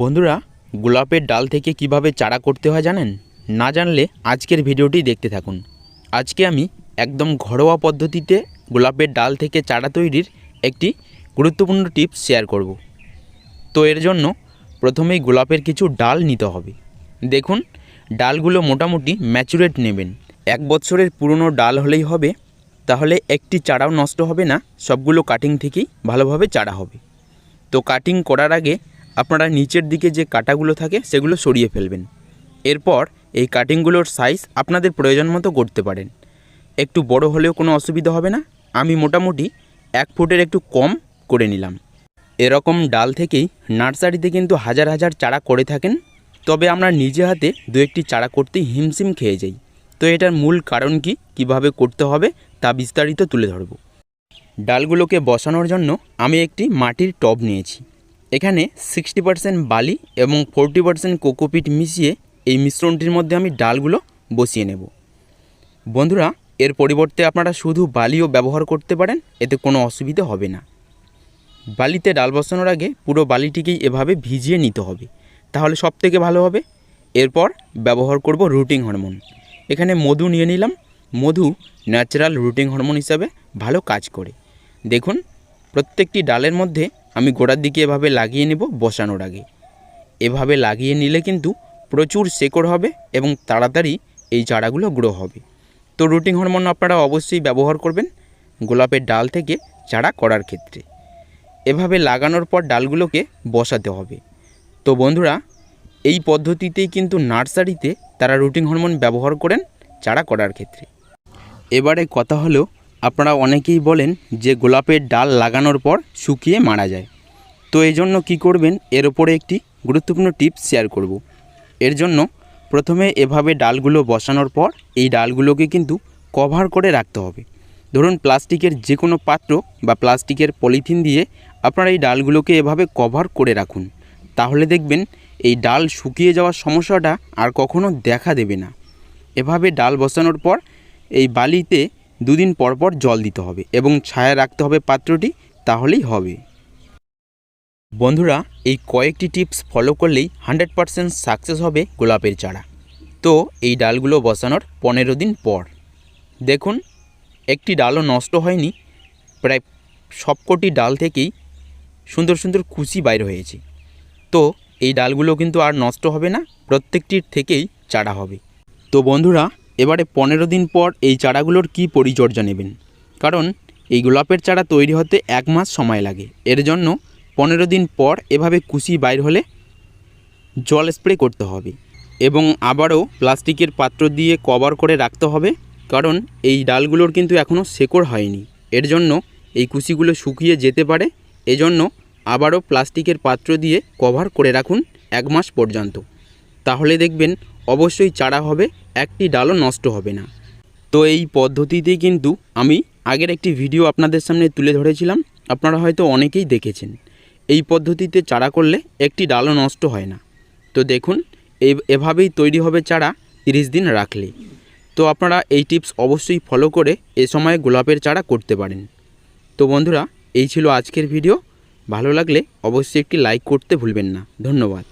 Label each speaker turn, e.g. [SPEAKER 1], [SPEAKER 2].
[SPEAKER 1] বন্ধুরা, গোলাপের ডাল থেকে কীভাবে চারা করতে হয় জানেন? না জানলে আজকের ভিডিওটি দেখতে থাকুন। আজকে আমি একদম ঘরোয়া পদ্ধতিতে গোলাপের ডাল থেকে চারা তৈরির একটি গুরুত্বপূর্ণ টিপস শেয়ার করব। তো এর জন্য প্রথমেই গোলাপের কিছু ডাল নিতে হবে। দেখুন, ডালগুলো মোটামুটি ম্যাচুরেট নেবেন। এক বছরের পুরনো ডাল হলেই হবে, তাহলে একটি চারাও নষ্ট হবে না, সবগুলো কাটিং থেকেই ভালোভাবে চারা হবে। তো কাটিং করার আগে আপনারা নিচের দিকে যে কাটাগুলো থাকে সেগুলো সরিয়ে ফেলবেন। এরপর এই কাটিংগুলোর সাইজ আপনাদের প্রয়োজন মতো করতে পারেন। একটু বড় হলেও কোনো অসুবিধা হবে না। আমি মোটামুটি এক ফুটের একটু কম করে নিলাম। এরকম ডাল থেকেই নার্সারিতে কিন্তু হাজার হাজার চারা করে থাকেন। তবে আমরা নিজে হাতে দু একটি চারা করতেই হিমশিম খেয়ে যাই। তো এটার মূল কারণ কি, কীভাবে করতে হবে, তা বিস্তারিত তুলে ধরব। ডালগুলোকে বসানোর জন্য আমি একটি মাটির টব নিয়েছি। এখানে সিক্সটি পার্সেন্ট বালি এবং ফোরটি পার্সেন্ট কোকোপিট মিশিয়ে এই মিশ্রণটির মধ্যে আমি ডালগুলো বসিয়ে নেব। বন্ধুরা, এর পরিবর্তে আপনারা শুধু বালিও ব্যবহার করতে পারেন, এতে কোনো অসুবিধা হবে না। বালিতে ডাল বসানোর আগে পুরো বালিটিকেই এভাবে ভিজিয়ে নিতে হবে, তাহলে সব থেকে ভালো হবে। এরপর ব্যবহার করব রুটিং হরমোন। এখানে মধু নিয়ে নিলাম। মধু ন্যাচারাল রুটিং হরমোন হিসাবে ভালো কাজ করে। দেখুন, প্রত্যেকটি ডালের মধ্যে আমি গোড়ার দিকে এভাবে লাগিয়ে নেব বসানোর আগে। এভাবে লাগিয়ে নিলে কিন্তু প্রচুর শেকড় হবে এবং তাড়াতাড়ি এই চারাগুলো গ্রো হবে। তো রুটিং হরমোন আপনারা অবশ্যই ব্যবহার করবেন গোলাপের ডাল থেকে চারা করার ক্ষেত্রে। এভাবে লাগানোর পর ডালগুলোকে বসাতে হবে। তো বন্ধুরা, এই পদ্ধতিতেই কিন্তু নার্সারিতে তারা রুটিং হরমোন ব্যবহার করেন চারা করার ক্ষেত্রে। এবারে কথা হলো আপনারা অনেকেই বলেন যে গোলাপের ডাল লাগানোর পর শুকিয়ে মারা যায়। তো এই জন্য কী করবেন? এর ওপরে একটি গুরুত্বপূর্ণ টিপস শেয়ার করব। এর জন্য প্রথমে এভাবে ডালগুলো বসানোর পর এই ডালগুলোকে কিন্তু কভার করে রাখতে হবে। ধরুন, প্লাস্টিকের যে কোনো পাত্র বা প্লাস্টিকের পলিথিন দিয়ে আপনারা এই ডালগুলোকে এভাবে কভার করে রাখুন। তাহলে দেখবেন এই ডাল শুকিয়ে যাওয়ার সমস্যাটা আর কখনো দেখা দেবে না। এভাবে ডাল বসানোর পর এই বালিতে দুদিন পর পর জল দিতে হবে এবং ছায়া রাখতে হবে পাত্রটি, তাহলেই হবে। বন্ধুরা, এই কয়েকটি টিপস ফলো করলেই হান্ড্রেড পারসেন্ট সাকসেস হবে গোলাপের চারা। তো, এই ডালগুলো বসানোর পনেরো দিন পর। দেখুন, একটি ডালও নষ্ট হয়নি, প্রায় সবকটি ডাল থেকেই সুন্দর সুন্দর কুচি বাইর হয়েছে। তো, এই ডালগুলো কিন্তু আর নষ্ট হবে না, প্রত্যেকটির থেকেই চারা হবে। তো, বন্ধুরা এবারে পনেরো দিন পর এই চারাগুলোর কি পরিচর্যা নেবেন? কারণ এই গোলাপের চারা তৈরি হতে এক মাস সময় লাগে। এর জন্য পনেরো দিন পর এভাবে কুশি বাইর হলে জল স্প্রে করতে হবে এবং আবারও প্লাস্টিকের পাত্র দিয়ে কভার করে রাখতে হবে, কারণ এই ডালগুলোর কিন্তু এখনও শেকড় হয়নি। এর জন্য এই কুশিগুলো শুকিয়ে যেতে পারে, এজন্য আবারও প্লাস্টিকের পাত্র দিয়ে কভার করে রাখুন এক মাস পর্যন্ত। তাহলে দেখবেন অবশ্যই চারা হবে, একটি ডালও নষ্ট হবে না। তো এই পদ্ধতিতেই কিন্তু আমি আগের একটি ভিডিও আপনাদের সামনে তুলে ধরেছিলাম, আপনারা হয়তো অনেকেই দেখেছেন। এই পদ্ধতিতে চারা করলে একটি ডালও নষ্ট হয় না। তো দেখুন এভাবেই তৈরি হবে চারা তিরিশ দিন রাখলে। তো আপনারা এই টিপস অবশ্যই ফলো করে এ সময় গোলাপের চারা করতে পারেন। তো বন্ধুরা, এই ছিল আজকের ভিডিও। ভালো লাগলে অবশ্যই একটি লাইক করতে ভুলবেন না। ধন্যবাদ।